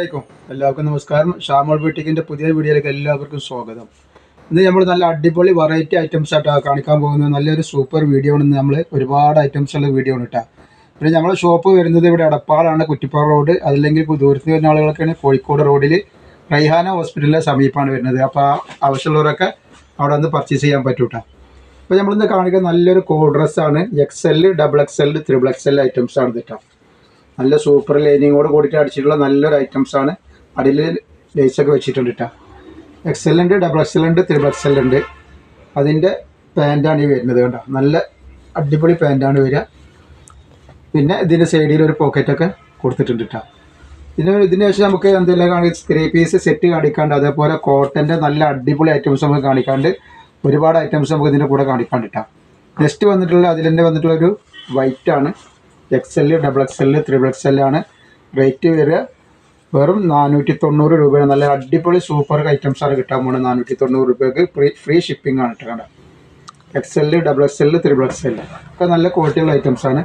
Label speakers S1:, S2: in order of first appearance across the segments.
S1: ായിരിക്കും എല്ലാവർക്കും നമസ്കാരം. ഷാമോൾ ബ്യൂട്ടിക്കിന്റെ പുതിയ വീഡിയോയിലേക്ക് എല്ലാവർക്കും സ്വാഗതം. ഇന്ന് നമ്മൾ നല്ല അടിപൊളി വെറൈറ്റി ഐറ്റംസ് ആയിട്ടാണ് കാണിക്കാൻ പോകുന്നത്. നല്ലൊരു സൂപ്പർ വീഡിയോ ആണ് നമ്മൾ ഒരുപാട് ഐറ്റംസ് ഉള്ള വീഡിയോ ആണ് കേട്ടോ പിന്നെ നമ്മുടെ ഷോപ്പ് വരുന്നത് ഇവിടെ എടപ്പാളാണ് കുറ്റിപ്പാറ റോഡ് അതല്ലെങ്കിൽ ദൂരത്ത് വരുന്ന ആളുകളൊക്കെയാണ് കോഴിക്കോട് റോഡിൽ റൈഹാന ഹോസ്പിറ്റലിലെ സമീപമാണ് വരുന്നത്. അപ്പോൾ ആവശ്യമുള്ളവരൊക്കെ അവിടെ നിന്ന് പർച്ചേസ് ചെയ്യാൻ പറ്റും കേട്ടോ അപ്പോൾ നമ്മളിന്ന് കാണിക്കുന്ന നല്ലൊരു കോ ഡ്രസ്സാണ് X L double X L triple X L items ആണ് കേട്ടോ നല്ല സൂപ്പർ ലൈനിങ്ങോട് കൂടിയിട്ട് അടിച്ചിട്ടുള്ള നല്ലൊരു ഐറ്റംസ് ആണ്. അടിയിൽ ലേസൊക്കെ വെച്ചിട്ടുണ്ട് കേട്ടോ എക്സലുണ്ട് ഡബിൾ എക്സലുണ്ട് ത്രിബിൾ എക്സലുണ്ട് അതിന്റെ പാന്റാണ് ഈ വരുന്നത് കേട്ടോ നല്ല അടിപൊളി പാന്റാണ് വരിക. പിന്നെ ഇതിന്റെ സൈഡിൽ ഒരു പോക്കറ്റൊക്കെ കൊടുത്തിട്ടുണ്ട് കേട്ടോ ഇതിന് ഇതിന് ശേഷം നമുക്ക് എന്തെല്ലാം കാണി ത്രീ പീസ് സെറ്റ് കാണിക്കാണ്ട് അതേപോലെ കോട്ടന്റെ നല്ല അടിപൊളി ഐറ്റംസ് നമുക്ക് കാണിക്കാണ്ട് ഒരുപാട് ഐറ്റംസ് നമുക്ക് ഇതിന്റെ കൂടെ കാണിക്കാണ്ട് കേട്ടോ നെക്സ്റ്റ് വന്നിട്ടുള്ള അതിൽ തന്നെ വന്നിട്ടുള്ള ഒരു വൈറ്റ് ആണ്. X L double X L triple X L ആണ്. റേറ്റ് വരിക. വെറും നാനൂറ്റി തൊണ്ണൂറ് രൂപയാണ്. നല്ല അടിപൊളി സൂപ്പർ ഐറ്റംസ് ആണ് കിട്ടാൻ പോകുന്നത് നാനൂറ്റി തൊണ്ണൂറ് രൂപയ്ക്ക് ഫ്രീ ഫ്രീ ഷിപ്പിംഗ് ആണ് കേട്ടോ X L double X L triple X L ഒക്കെ നല്ല ക്വാളിറ്റിയുള്ള ഐറ്റംസ് ആണ്.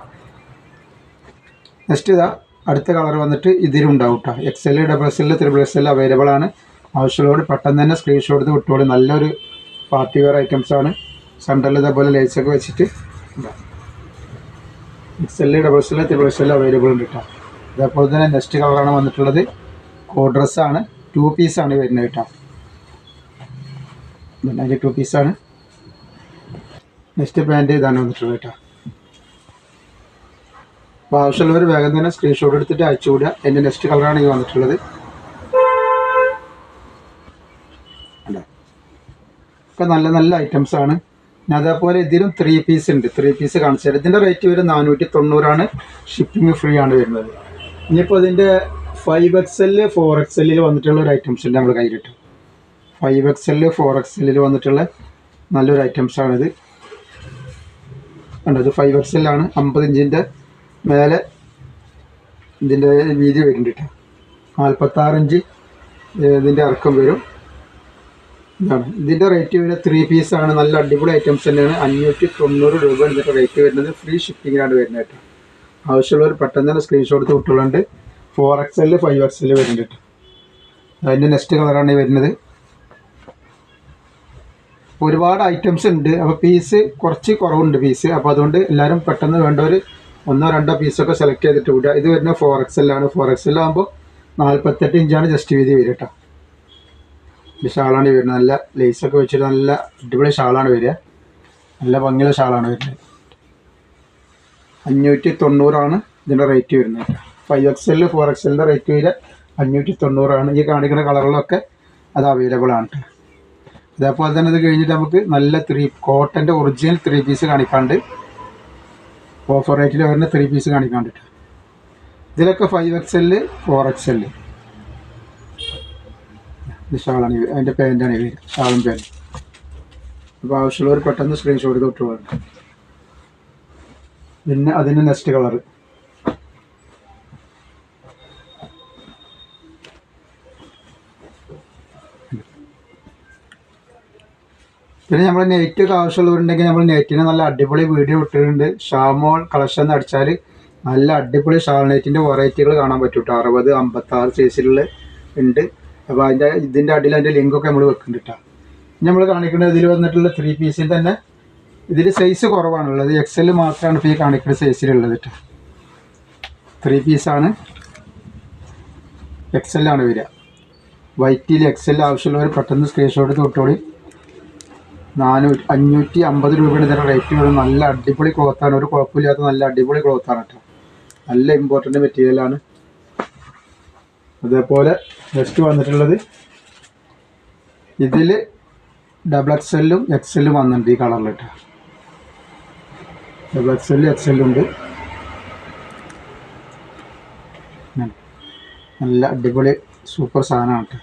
S1: നെക്സ്റ്റ് ഇതാ അടുത്ത കളർ വന്നിട്ട് ഇതിലുണ്ടാവും കേട്ടോ X L double X L triple X L available ആണ്. ആവശ്യമുള്ളവർ പെട്ടെന്ന് തന്നെ സ്ക്രീൻഷോട്ട് എടുത്ത് വിട്ടോളി. നല്ലൊരു പാർട്ടി വെയർ ഐറ്റംസ് ആണ്. സെന്ററിൽ ഇതേപോലെ ലൈറ്റ്സൊക്കെ വെച്ചിട്ട്. ഉണ്ടാവും X L double X triple X L available ഉണ്ട് കേട്ടോ അതേപോലെ തന്നെ നെക്സ്റ്റ് കളറാണ് വന്നിട്ടുള്ളത്. കോ ഡ്രസ്സാണ് ടു പീസാണ് വരുന്നത് കേട്ടോ അതിന്റെ ടു പീസാണ് നെക്സ്റ്റ് പാന്റ് ഇതാണ് വന്നിട്ടുള്ളത് കേട്ടോ അപ്പോൾ ആവശ്യമുള്ളവർ വേഗം തന്നെ സ്ക്രീൻഷോട്ട് എടുത്തിട്ട് അയച്ചു വിടുക. എന്റെ നെക്സ്റ്റ് കളറാണ് ഈ വന്നിട്ടുള്ളത്? ഒക്കെ നല്ല നല്ല ഐറ്റംസാണ് പിന്നെ അതേപോലെ ഇതിലും ത്രീ പീസ് ഉണ്ട്. ത്രീ പീസ് കാണിച്ചു തരാം. ഇതിന്റെ റേറ്റ് വരും നാനൂറ്റി തൊണ്ണൂറാണ് ഷിപ്പിംഗ് ഫ്രീ ആണ് വരുന്നത്. ഇനിയിപ്പോൾ ഇതിന്റെ five X L four X എല്ലിൽ വന്നിട്ടുള്ള ഒരു ഐറ്റംസ് ഉണ്ട് നമ്മൾ കയ്യിലിട്ട്. Five X L four X എല്ലിൽ വന്നിട്ടുള്ള നല്ലൊരു ഐറ്റംസ് കണ്ടത് ഫൈവ് എക്സ് എല്ലാണ് അമ്പത് ഇഞ്ചിന്റെ മേലെ ഇതിന്റെ വീതി വരുന്നുണ്ട് കേട്ടോ. നാൽപ്പത്താറ് ഇഞ്ച് ഇതിന്റെ ഇറക്കം വരും. ഇതാണ്. ഇതിന്റെ റേറ്റ് വരുന്നത് ത്രീ പീസാണ് നല്ല അടിപൊളി ഐറ്റംസ് തന്നെയാണ്. അഞ്ഞൂറ്റി തൊണ്ണൂറ് രൂപ ഇതിന്റെ റേറ്റ് വരുന്നത്. ഫ്രീ ഷിപ്പിങ്ങിനാണ് വരുന്നത് കേട്ടോ. ആവശ്യമുള്ളവർ പെട്ടെന്ന് തന്നെ screenshot തൊട്ടുള്ളുണ്ട് four X L five X L വരുന്നുണ്ട് കേട്ടോ. അതിന്റെ നെക്സ്റ്റ് കളറാണ് വരുന്നത്. ഒരുപാട് ഐറ്റംസ് ഉണ്ട്. അപ്പോൾ പീസ് കുറച്ച് കുറവുണ്ട് പീസ് അപ്പോൾ അതുകൊണ്ട് എല്ലാവരും പെട്ടെന്ന് വേണ്ടവർ ഒന്നോ രണ്ടോ പീസൊക്കെ സെലക്ട് ചെയ്തിട്ട് വിടുക. ഇത് വരുന്നത് ഫോർ എക്സ് എല്ലാണ് ഫോർ എക്സ് എല്ലാകുമ്പോൾ നാൽപ്പത്തെട്ട് ഇഞ്ചാണ് ജസ്റ്റ് വീതി വരിക കേട്ടോ. ഇത് ഷാളാണ് വരുന്നത്. നല്ല ലേസൊക്കെ വെച്ചിട്ട് നല്ല അടിപൊളി ഷാളാണ് വരിക. നല്ല ഭംഗിയുള്ള ഷാളാണ് വരുന്നത്. അഞ്ഞൂറ്റി തൊണ്ണൂറാണ് ഇതിന്റെ റേറ്റ് വരുന്നത്. Five X L four X എല്ലിന്റെ റേറ്റ് വരിക അഞ്ഞൂറ്റി തൊണ്ണൂറാണ് ഈ കാണിക്കുന്ന കളറുകളൊക്കെ അത് അവൈലബിൾ ആണ്. അതേപോലെ തന്നെ ഇത് കഴിഞ്ഞിട്ട് നമുക്ക് നല്ല ത്രീ കോട്ടന്റെ ഒറിജിനൽ ത്രീ പീസ് കാണിക്കാണ്ട്. ഓഫർ റേറ്റിൽ വരുന്ന ത്രീ പീസ് കാണിക്കാണ്ടിട്ട് ഇതിലൊക്കെ five X L four X L ഇത് ഇത്. അതിന്റെ പാന്റാണ് ഇത് ഷാളും പാന്റ് അപ്പോൾ ആവശ്യമുള്ളവർ പെട്ടെന്ന് സ്ക്രീൻഷോട്ട് തൊട്ട് പോകണം. പിന്നെ അതിന്റെ നെക്സ്റ്റ് കളർ പിന്നെ നമ്മൾ നെറ്റ് ഒക്കെ ആവശ്യമുള്ളവരുണ്ടെങ്കിൽ നമ്മൾ നെറ്റിന് നല്ല അടിപൊളി വീഡിയോ ഇട്ടിട്ടുണ്ട്. ഷാമോൾ കളക്ഷൻ എന്ന് അടിച്ചാൽ നല്ല അടിപൊളി ഷാൾ നെറ്റിന്റെ വെറൈറ്റികൾ കാണാൻ പറ്റും കേട്ടോ അറുപത് അമ്പത്താറ് സൈസിലുള്ള ഉണ്ട്. അപ്പോൾ അതിന്റെ ഇതിന്റെ അടിയിൽ അതിന്റെ ലിങ്കൊക്കെ നമ്മൾ വെക്കുന്നുണ്ട് കേട്ടോ നമ്മൾ കാണിക്കുന്നത് ഇതിൽ വന്നിട്ടുള്ള ത്രീ പീസിൽ തന്നെ ഇതിൽ സൈസ് കുറവാണുള്ളത്. എക്സൽ മാത്രമാണ് ഇപ്പോൾ ഈ കാണിക്കുന്ന സൈസിലുള്ളത് കേട്ടോ ത്രീ പീസാണ് എക്സെല്ലാണ് വരിക. വൈറ്റിൽ എക്സൽ ആവശ്യമുള്ളവർ പെട്ടെന്ന് സ്ക്രീൻഷോട്ട് തൊട്ടോളി നാനൂറ്റി അഞ്ഞൂറ്റി അമ്പത് രൂപയുടെ ഇതിന്റെ റേറ്റ് വരും നല്ല അടിപൊളി ക്ലോത്താണ് ഒരു കുഴപ്പമില്ലാത്ത നല്ല അടിപൊളി ക്ലോത്താണ് കേട്ടോ നല്ല ഇമ്പോർട്ടന്റ് മെറ്റീരിയലാണ് അതേപോലെ നെക്സ്റ്റ് വന്നിട്ടുള്ളത് ഇതിൽ ഡബിൾ എക്സ് എല്ലും എക്സ് എല്ലും വന്നിട്ടുണ്ട് ഈ കളറിലിട്ട് ഡബിൾ എക്സ് എല്ലും എക്സ് എല്ലും ഉണ്ട്. നല്ല അടിപൊളി സൂപ്പർ സാധനമാണ് കേട്ടോ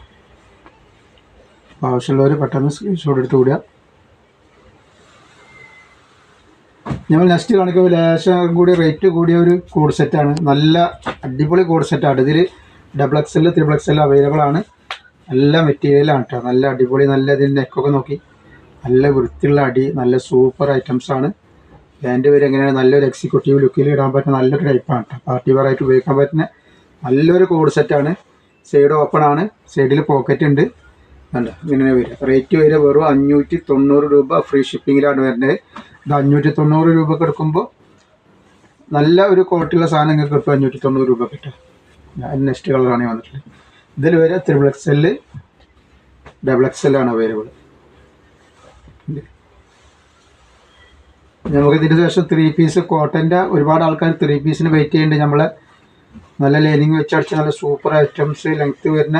S1: അപ്പോൾ ആവശ്യമുള്ളവർ പെട്ടെന്ന് സ്ക്രീൻഷോട്ട് എടുത്ത് വിടുക. ഞങ്ങൾ നെക്സ്റ്റ് കാണിക്കുമ്പോൾ ലേശം കൂടി റേറ്റ് കൂടിയ ഒരു കോഡ് സെറ്റാണ് നല്ല അടിപൊളി കോഡ് സെറ്റാണ് ഇതിൽ double X L triple X L available ആണ്. നല്ല മെറ്റീരിയലാണ് കേട്ടോ നല്ല അടിപൊളി നല്ല ഇതിന്റെ നെക്കൊക്കെ നോക്കി. നല്ല വൃത്തിയുള്ള അടി നല്ല സൂപ്പർ ഐറ്റംസ് ആണ്. പാന്റ് വരെ എങ്ങനെയാണ്? നല്ലൊരു എക്സിക്യൂട്ടീവ് ലുക്കിൽ ഇടാൻ പറ്റുന്ന നല്ലൊരു ടൈപ്പാണ് കേട്ടോ പാർട്ടി വെയർ ആയിട്ട് ഉപയോഗിക്കാൻ പറ്റുന്ന നല്ലൊരു കോഡ് സെറ്റാണ് സൈഡ് ഓപ്പൺ ആണ്. സൈഡിൽ പോക്കറ്റ് ഉണ്ട്. കണ്ട? ഇങ്ങനെ വരിക റേറ്റ് വരിക വെറും അഞ്ഞൂറ്റി തൊണ്ണൂറ് രൂപ ഫ്രീ ഷിപ്പിങ്ങിലാണ് വരുന്നത്. ഇത് അഞ്ഞൂറ്റി തൊണ്ണൂറ് രൂപക്ക് എടുക്കുമ്പോൾ നല്ല ഒരു ക്വാളിറ്റിയുള്ള സാധനം നിങ്ങൾക്ക് കിട്ടും. അഞ്ഞൂറ്റി തൊണ്ണൂറ് രൂപ കിട്ടും നെക്സ്റ്റ് കളറാണ് വന്നിട്ടുള്ളത്. ഇതിൽ വരെ triple X L double X എല്ലാണ് available നമുക്ക് ഇതിന് ശേഷം ത്രീ പീസ് കോട്ടന്റെ ഒരുപാട് ആൾക്കാർ ത്രീ പീസിന് വെയിറ്റ് ചെയ്യുന്നുണ്ട് നമ്മൾ നല്ല ലൈനിങ് വെച്ചടിച്ച് നല്ല സൂപ്പർ ഐറ്റംസ് ലെങ്ത്ത് വരുന്ന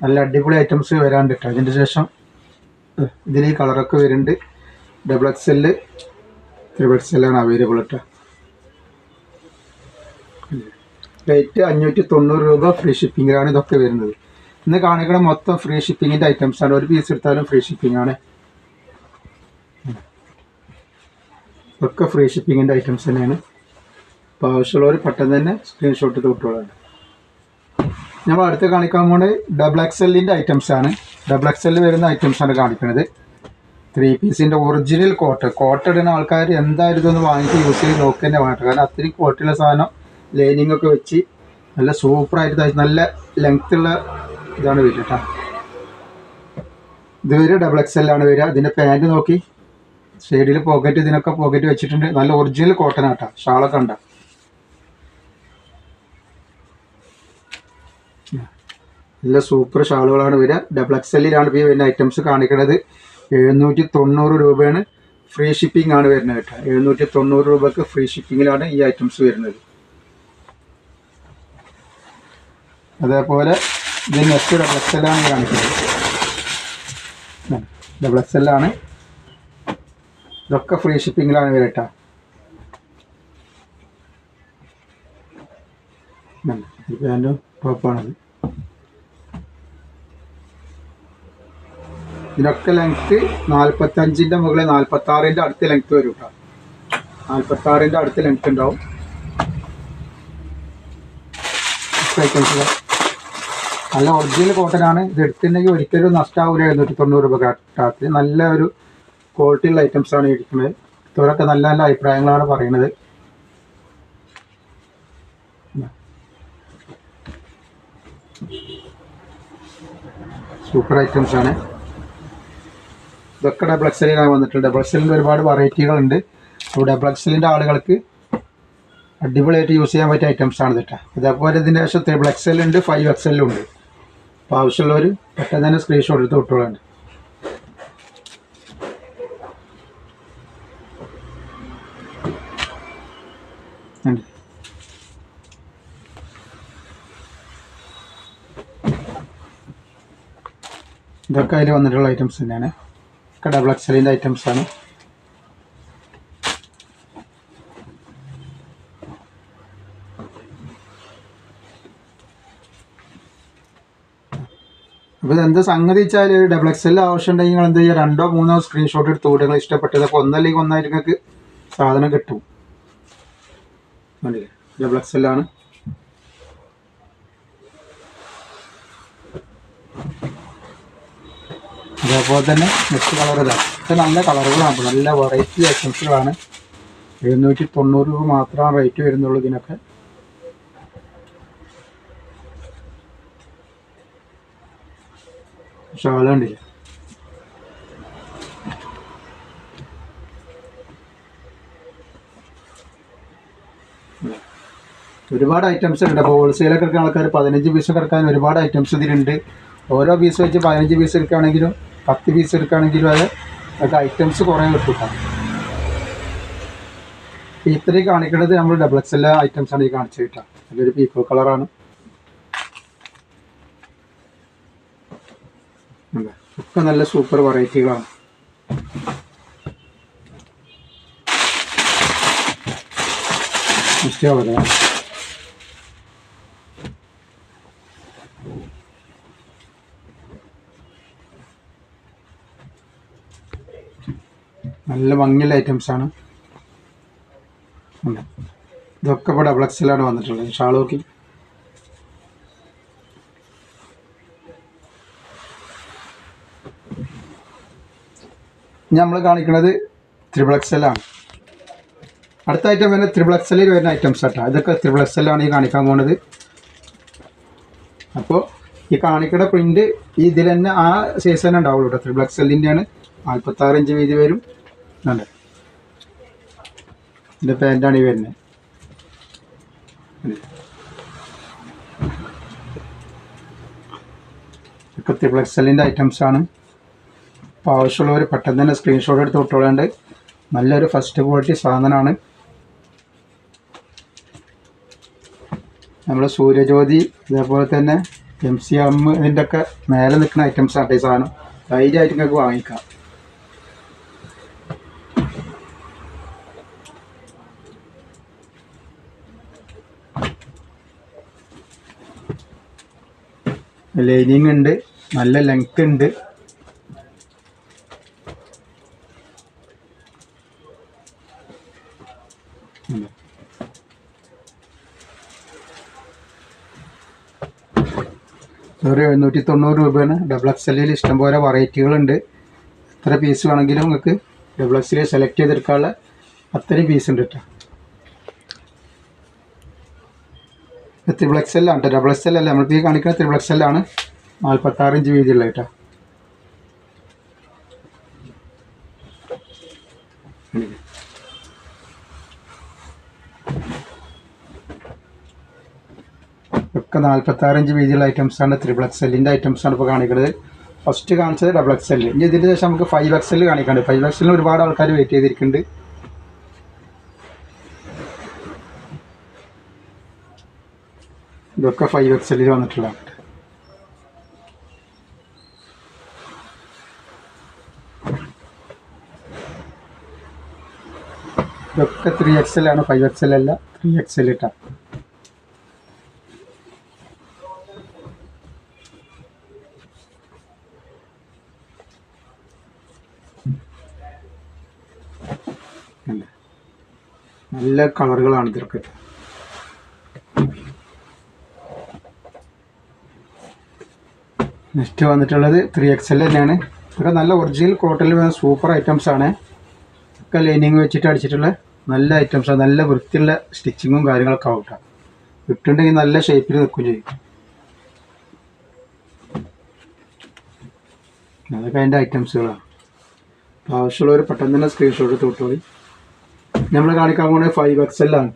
S1: നല്ല അടിപൊളി ഐറ്റംസ് വരാണ്ട് കേട്ടോ അതിന്റെ ശേഷം ഇതിൽ കളറൊക്കെ വരുന്നുണ്ട്. Double X L triple X എല്ലാണ് available കേട്ടോ റേറ്റ് അഞ്ഞൂറ്റി തൊണ്ണൂറ് രൂപ ഫ്രീ ഷിപ്പിങ്ങിലാണ് ഇതൊക്കെ വരുന്നത്. ഇന്ന് കാണിക്കണ മൊത്തം ഫ്രീ ഷിപ്പിങ്ങിന്റെ ഐറ്റംസ് ആണ്. ഒരു പീസ് എടുത്താലും ഫ്രീ ഷിപ്പിംഗ് ആണ്. ഒക്കെ ഫ്രീ ഷിപ്പിങ്ങിന്റെ ഐറ്റംസ് തന്നെയാണ്. അപ്പോൾ ആവശ്യമുള്ളവർ പെട്ടെന്ന് തന്നെ സ്ക്രീൻഷോട്ട് തൊട്ടുള്ളതാണ് നമ്മൾ അടുത്ത് കാണിക്കാൻ പോകുന്നത് ഡബിൾ എക്സലിന്റെ ഐറ്റംസ് ആണ്. ഡബിൾ എക്സലിൽ വരുന്ന ഐറ്റംസ് ആണ് കാണിക്കുന്നത് ത്രീ പീസിന്റെ ഒറിജിനൽ കോട്ട് കോട്ട് ഇടുന്ന ആൾക്കാർ എന്തായാലും വാങ്ങിച്ച് യൂസ് ചെയ്ത് നോക്കുക തന്നെ വേണ്ട കാരണം അത്രയും ക്വാളിറ്റിയുള്ള സാധനം ലൈനിങ് ഒക്കെ വെച്ച് നല്ല സൂപ്പറായിട്ട് തയ്ച്ച് നല്ല ലെങ്ത് ഉള്ള ഇതാണ് വരിക കേട്ടോ ഇത് വരെ ഡബിൾ എക്സ് എല്ലാണ് വരിക. ഇതിന്റെ പാന്റ് നോക്കി. സൈഡിൽ പോക്കറ്റ് ഇതിനൊക്കെ പോക്കറ്റ് വെച്ചിട്ടുണ്ട്. നല്ല ഒറിജിനൽ കോട്ടൺ ആട്ടാ ഷാളൊക്കെ ഉണ്ട നല്ല സൂപ്പർ ഷാളുകളാണ് വരിക. ഡബിൾ എക്സ് എല്ലിലാണ് ഇപ്പോൾ ഈ വരുന്ന ഐറ്റംസ് കാണിക്കുന്നത് എഴുന്നൂറ്റി തൊണ്ണൂറ് രൂപയാണ് ഫ്രീ ഷിപ്പിംഗ് ആണ് വരുന്നത് കേട്ടോ എഴുന്നൂറ്റി തൊണ്ണൂറ് രൂപക്ക് ഫ്രീ ഷിപ്പിങ്ങിലാണ് ഈ ഐറ്റംസ് വരുന്നത്. അതേപോലെ ഇത് നെക്സ്റ്റ് ഡബിൾ എക്സ് എല്ലാണ് കാണിക്കുന്നത്. ഡബിൾ എക്സ് എല്ലാണ് ഇതൊക്കെ ഫ്രീ ഷിപ്പിങ്ങിലാണ് വരട്ട പാന്റും ടോപ്പാണത് ഇതിനൊക്കെ ലെങ്ത്ത് നാൽപ്പത്തഞ്ചിന്റെ മുകളിൽ നാൽപ്പത്താറിന്റെ അടുത്ത് ലെങ്ത് വരും കേട്ടോ നാൽപ്പത്താറിന്റെ അടുത്ത് ലെങ്ത് ഉണ്ടാവും. ഐറ്റംസ് നല്ല ഒറിജിനൽ കോട്ടൺ ആണ്. ഇത് എടുത്തിട്ടുണ്ടെങ്കിൽ ഒരിക്കലും നഷ്ടാവില്ല എഴുന്നൂറ്റി തൊണ്ണൂറ് രൂപ കാട്ടാത്തിൽ നല്ല ഒരു ക്വാളിറ്റി ഉള്ള ഐറ്റംസ് ആണ് ഇരിക്കുന്നത്. ഇവരൊക്കെ നല്ല നല്ല അഭിപ്രായങ്ങളാണ് പറയുന്നത്. സൂപ്പർ ഐറ്റംസ് ആണ്. ഇതൊക്കെ ഡബിൾ എക്സലിനാണ് വന്നിട്ടുണ്ട് ഡബിൾ എക്സലിന്റെ ഒരുപാട് വെറൈറ്റികളുണ്ട് അപ്പോൾ ഡബിൾ എക്സലിന്റെ ആളുകൾക്ക് അടിപൊളിയായിട്ട് യൂസ് ചെയ്യാൻ പറ്റിയ ഐറ്റംസ് ആണ് കേട്ടോ അതേപോലെ ഇതിന്റെ ശേഷം ത്രിബിൾ എക്സലുണ്ട് ഫൈവ് എക്സലും ഉണ്ട്. അപ്പോൾ ആവശ്യമുള്ളവർ പെട്ടെന്ന് തന്നെ സ്ക്രീൻഷോട്ട് എടുത്ത് വിട്ടോളാണ്. ഇതൊക്കെ അതിൽ വന്നിട്ടുള്ള ഐറ്റംസ് തന്നെയാണ്. ഒക്കെ ഡബിൾ എക്സലിന്റെ ഐറ്റംസ് ആണ് അപ്പോൾ ഇതെന്താ സംഗതി വെച്ചാൽ ഡബിൾ എക്സ് എൽ ആവശ്യം ഉണ്ടെങ്കിൽ നിങ്ങൾ എന്ത് ചെയ്യുക? രണ്ടോ മൂന്നോ സ്ക്രീൻഷോട്ട് എടുത്ത് വിടുക നിങ്ങൾ ഇഷ്ടപ്പെട്ടത്. അപ്പോൾ ഒന്നല്ലെങ്കിൽ ഒന്നായിട്ട് നിങ്ങൾക്ക് സാധനം കിട്ടും. കണ്ടില്ലേ? ഡബിൾ എക്സ് എൽ ആണ്. അതേപോലെ തന്നെ നെക്സ്റ്റ് കളർ ഇതാണ് ഇത് നല്ല കളറുകളാണ് നല്ല വെറൈറ്റി ഐറ്റംസുകളാണ് എഴുന്നൂറ്റി തൊണ്ണൂറ് രൂപ മാത്രമാണ് റേറ്റ് വരുന്നുള്ളൂ ഇതിനൊക്കെ. ഷാൾ ഒരുപാട് ഐറ്റംസ് ഉണ്ട്. അപ്പോൾ ഹോൾസെയിലൊക്കെ എടുക്കുന്ന ആൾക്കാർ പതിനഞ്ച് പീസ് എടുക്കാൻ ഒരുപാട് ഐറ്റംസ് ഇതിലുണ്ട്. ഓരോ പീസ് വെച്ച് പതിനഞ്ച് പീസ് എടുക്കുകയാണെങ്കിലും പത്ത് പീസ് എടുക്കുകയാണെങ്കിലും അത് ഒക്കെ ഐറ്റംസ് കുറേ കിട്ടും ഇത്രയും കാണിക്കുന്നത് നമ്മൾ ഡബിൾ എക്സ് എല്ലാ ഐറ്റംസ് ആണ് ഈ കാണിച്ചു കിട്ടുക അതൊരു പീക്കോ കളറാണ് ഒക്കെ നല്ല സൂപ്പർ വെറൈറ്റികളാണ് ഇഷ്ടമാണ് നല്ല ഭംഗിയുള്ള ആണ്. ഇതൊക്കെ ഡബിൾ എക്സിലാണ് വന്നിട്ടുള്ളത്. ഷാൾ നമ്മൾ കാണിക്കുന്നത് ആണ്. അടുത്ത ഐറ്റം വരുന്നത് ത്രിബിൾ എക്സലിൽ വരുന്ന ഐറ്റംസ് ആട്ടോ. ഇതൊക്കെ ആണ് ഈ കാണിക്കാൻ പോകുന്നത് അപ്പോൾ ഈ കാണിക്കുന്ന പ്രിന്റ് ഈ ഇതിൽ തന്നെ ആ സൈസ് തന്നെ ഉണ്ടാവുള്ളൂ കേട്ടോ ത്രിബിൾ നാൽപ്പത്താറ് ഇഞ്ച് വീതി വരും. ഉണ്ട് ഇതിന്റെ പാന്റാണ് ഈ വരുന്നത്. ഇതൊക്കെ ഐറ്റംസ് ആണ്. അപ്പോൾ ആവശ്യമുള്ളവർ പെട്ടെന്ന് തന്നെ സ്ക്രീൻഷോട്ട് എടുത്ത് വിട്ടോളാണ്ട് നല്ലൊരു ഫസ്റ്റ് ക്വാളിറ്റി സാധനമാണ്. നമ്മൾ സൂര്യജ്യോതി ഇതേപോലെ തന്നെ എം സി എം ഇതിന്റെ ഒക്കെ മേലെ നിൽക്കുന്ന ഐറ്റംസ് ആണ് ഈ സാധനം. ധൈര്യമായിട്ട് നിങ്ങൾക്ക് വാങ്ങിക്കാം. ലൈനിങ് ഉണ്ട് നല്ല ലെങ്ത് ഉണ്ട് ഒരു എഴുന്നൂറ്റി തൊണ്ണൂറ് രൂപയാണ് ഡബിൾ എക്സ് എല്ലിൽ ഇഷ്ടംപോലെ വെറൈറ്റികളുണ്ട് എത്ര പീസ് വേണമെങ്കിലും നിങ്ങൾക്ക് ഡബിൾ എക്സിൽ സെലക്ട് ചെയ്തെടുക്കാനുള്ള അത്രയും പീസ് ഉണ്ട് കേട്ടോ ത്രിബിൾ എക്സ് ആണ് കേട്ടോ ഡബിൾ എക്സ് എൽ അല്ല നമ്മളിപ്പോൾ ഈ കാണിക്കുന്ന ത്രിബിൾ എക്സ് എൽ ആണ് നാൽപ്പത്താറ് ഇഞ്ച് വീതിയുള്ള കേട്ടോ ഒക്കെ നാൽപ്പത്താറ് ഇഞ്ച് വീതിയുള്ള ഐറ്റംസ് ആണ് ത്രിബിൾ എക്സ് എല്ലിന്റെ ഐറ്റംസ് ആണ് ഇപ്പോൾ കാണിക്കുന്നത് ഫസ്റ്റ് കാണിച്ചത് ഡബിൾ എക്സ് എൽ ഇനി ഇതിന് ശേഷം നമുക്ക് ഫൈവ് എക്സ് എൽ കാണിക്കാണ്ട്. ഫൈവ് എക്സ് എല്ലിന് ഒരുപാട് ആൾക്കാർ വെയിറ്റ് ചെയ്തിരിക്കുന്നുണ്ട്. ഇതൊക്കെ ഫൈവ് എക്സ് എല്ലിൽ വന്നിട്ടുള്ളതാണ് ഇതൊക്കെ ത്രീ എൽ ആണ്. ഫൈവ് എൽ അല്ല ത്രീ എൽ ഇട്ടാ ഉണ്ട്. നല്ല കളറുകളാണ് ഇതൊക്കെ. നെക്സ്റ്റ് വന്നിട്ടുള്ളത് ത്രീ എക്സ് എൽ തന്നെയാണ്. ഇതൊക്കെ നല്ല ഒറിജിനൽ കോട്ടണിൽ വരുന്ന സൂപ്പർ ഐറ്റംസ് ആണ്. ഒക്കെ ലൈനിങ് വെച്ചിട്ട് അടിച്ചിട്ടുള്ള നല്ല ഐറ്റംസ് ആണ്. നല്ല വൃത്തിയുള്ള സ്റ്റിച്ചിങ്ങും കാര്യങ്ങളൊക്കെ ആവട്ടെ ഇട്ടുണ്ടെങ്കിൽ നല്ല ഷേപ്പിൽ നിൽക്കും ചെയ്യും. അതൊക്കെ അതിന്റെ ഐറ്റംസുകളാണ് ആവശ്യമുള്ളവർ പെട്ടെന്ന് തന്നെ സ്ക്രീൻഷോട്ട് എടുത്ത് വിട്ടോളി. നമ്മൾ കാണിക്കാൻ പോകുന്നത് ഫൈവ് എക്സ് എൽ ആണ്.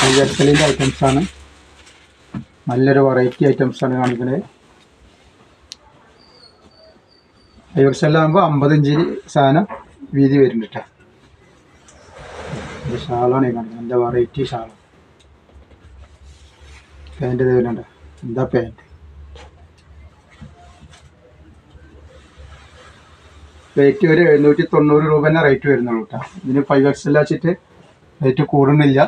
S1: ഫൈവ് എക്സ് എല്ലിന്റെ ഐറ്റംസ് ആണ്. നല്ലൊരു വെറൈറ്റി ഐറ്റംസ് ആണ് കാണിക്കുന്നത് ഫൈവ് എക്സ് എൽ ആകുമ്പോൾ അമ്പത് ഇഞ്ച് സാധനം വീതി വരുന്നുണ്ട് ഷാളാണ് കാണിക്കുന്നത്. നല്ല വെറൈറ്റി ഷാളാണ് പാന്റ് ഇത് വരുന്നുണ്ട് എന്താ പാന്റ് റേറ്റ് ഒരു എഴുന്നൂറ്റി തൊണ്ണൂറ് രൂപ തന്നെ റേറ്റ് വരുന്നുള്ളൂ കേട്ടോ ഇതിന് ഫൈവ് എക്സ് എല്ലാം വെച്ചിട്ട് റേറ്റ് കൂടുന്നില്ല.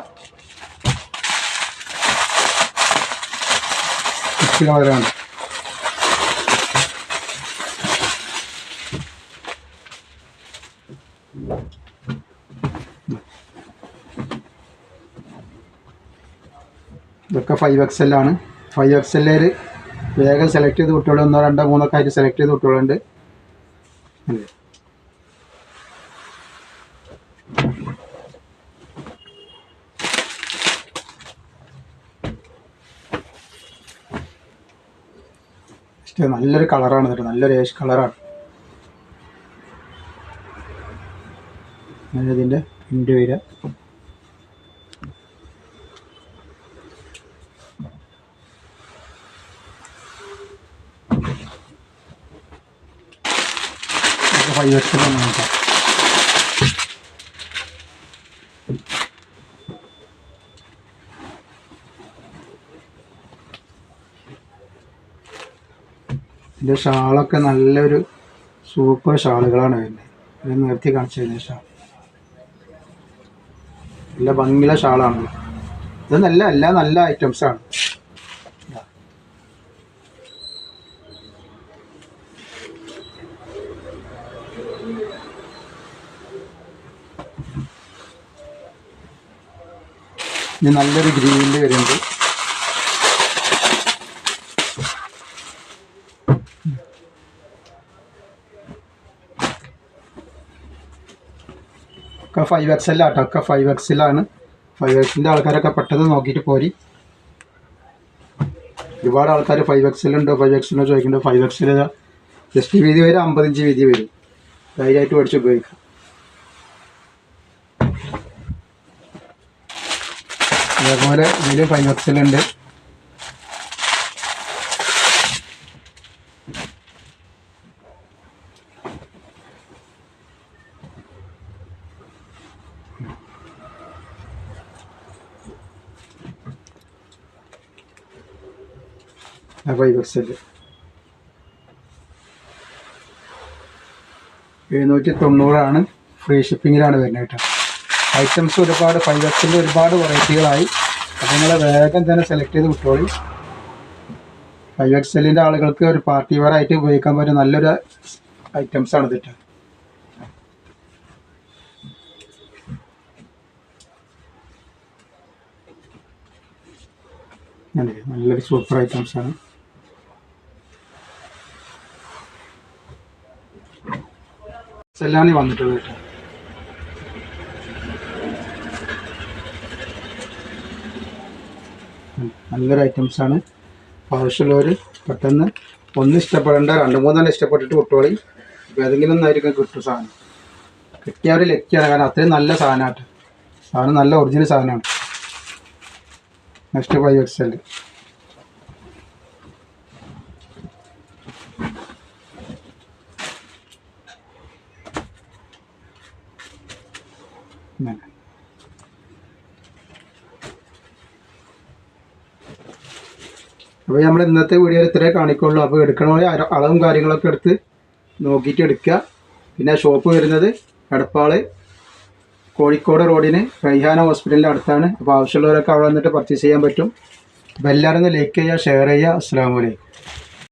S1: കളറാണ് ഇതൊക്കെ ഫൈവ് എക്സ് എൽ ആണ് ഫൈവ് എക്സ് എല്ലിൽ വേഗം സെലക്ട് ചെയ്ത് കുട്ടികളുണ്ട് ഒന്നോ രണ്ടോ മൂന്നൊക്കെ ആയിട്ട് സെലക്ട് ചെയ്ത് കുട്ടികളുണ്ട്. നല്ലൊരു കളറാണ് കേട്ടോ നല്ലൊരു ഏഷ് കളറാണ് അങ്ങനെ ഇതിന്റെ പ്രിന്റ് വരിക നോക്കാം ഇതിന്റെ ഷാളൊക്കെ നല്ലൊരു സൂപ്പർ ഷാളുകളാണ് വരുന്നത്. ഇത് നിർത്തി കാണിച്ചതിന് ഷാൾ നല്ല ഭംഗിയുള്ള ഷാളാണല്ലോ ഇത് നല്ല എല്ലാ നല്ല ഐറ്റംസ് ഇനി നല്ലൊരു ഗ്രീനിൽ വരുന്നുണ്ട് ഒക്കെ ഫൈവ് എക്സ് കേട്ടോ ഒക്കെ ഫൈവ് എക്സിലാണ് ഫൈവ് എക്സിന്റെ ആൾക്കാരൊക്കെ പെട്ടെന്ന് നോക്കിയിട്ട് പോരി. ഒരുപാട് ആൾക്കാർ ഫൈവ് എക്സിലുണ്ടോ ഫൈവ് എക്സിലോ ചോദിക്കുന്നുണ്ട്. ഫൈവ് എക്സിൽ ജസ്റ്റ് വീതി വരും അമ്പതിഞ്ച് വീതി വരും. ധൈര്യമായിട്ട് മേടിച്ച് ഉപയോഗിക്കാം. അതേപോലെ ഇതിൽ ഫൈവ് എക്സൽ എഴുന്നൂറ്റി തൊണ്ണൂറാണ് ഫ്രീ ഷിപ്പിങ്ങിലാണ് വരുന്നത് കേട്ടോ. ഐറ്റംസ് ഒരുപാട് ഫൈവ് എക്സിന്റെ ഒരുപാട് വെറൈറ്റികളായി അപ്പോൾ നിങ്ങൾ വേഗം തന്നെ സെലക്ട് ചെയ്ത് വിട്ടോളി. ഫൈവ് എക്സലിന്റെ ആളുകൾക്ക് ഒരു പാർട്ടി വെയർ ആയിട്ട് ഉപയോഗിക്കാൻ പറ്റിയ നല്ലൊരു ഐറ്റംസ് ആണ് ഇതിട്ട്. നല്ലൊരു സൂപ്പർ ഐറ്റംസ് ആണ്. സെല്ലാണ് വന്നിട്ടുള്ളത് നല്ലൊരു ഐറ്റംസ് ആണ്. ആവശ്യമുള്ളവർ പെട്ടെന്ന് ഒന്ന് ഇഷ്ടപ്പെടേണ്ട രണ്ട് മൂന്നെണ്ണം ഇഷ്ടപ്പെട്ടിട്ട് വിട്ടോളി. അപ്പോൾ ഏതെങ്കിലും ഒന്നായിരിക്കും കിട്ടും സാധനം. കിട്ടിയ ഒരു ലക്കിയാണ് കാരണം അത്രയും നല്ല സാധനമായിട്ട് സാധനം നല്ല ഒറിജിനൽ സാധനമാണ്. നെക്സ്റ്റ് ഫൈവ് എക്സ് എൽ ഇങ്ങനെ. അപ്പോൾ നമ്മൾ ഇന്നത്തെ വീഡിയോയിൽ ഇത്രേ കാണിക്കുള്ളൂ. അപ്പോൾ എടുക്കണമെങ്കിൽ അളവും കാര്യങ്ങളൊക്കെ എടുത്ത് നോക്കിയിട്ട് എടുക്കുക പിന്നെ ഷോപ്പ് വരുന്നത് എടപ്പാൾ കോഴിക്കോട് റോഡിന് റൈഹാന ഹോസ്പിറ്റലിന്റെ അടുത്താണ്. അപ്പോൾ ആവശ്യമുള്ളവരൊക്കെ അവിടെ വന്നിട്ട് പർച്ചേസ് ചെയ്യാൻ പറ്റും. അപ്പോൾ എല്ലാവരും ലൈക്ക് ചെയ്യുക ഷെയർ ചെയ്യുക. അസ്സാം വലൈക്കും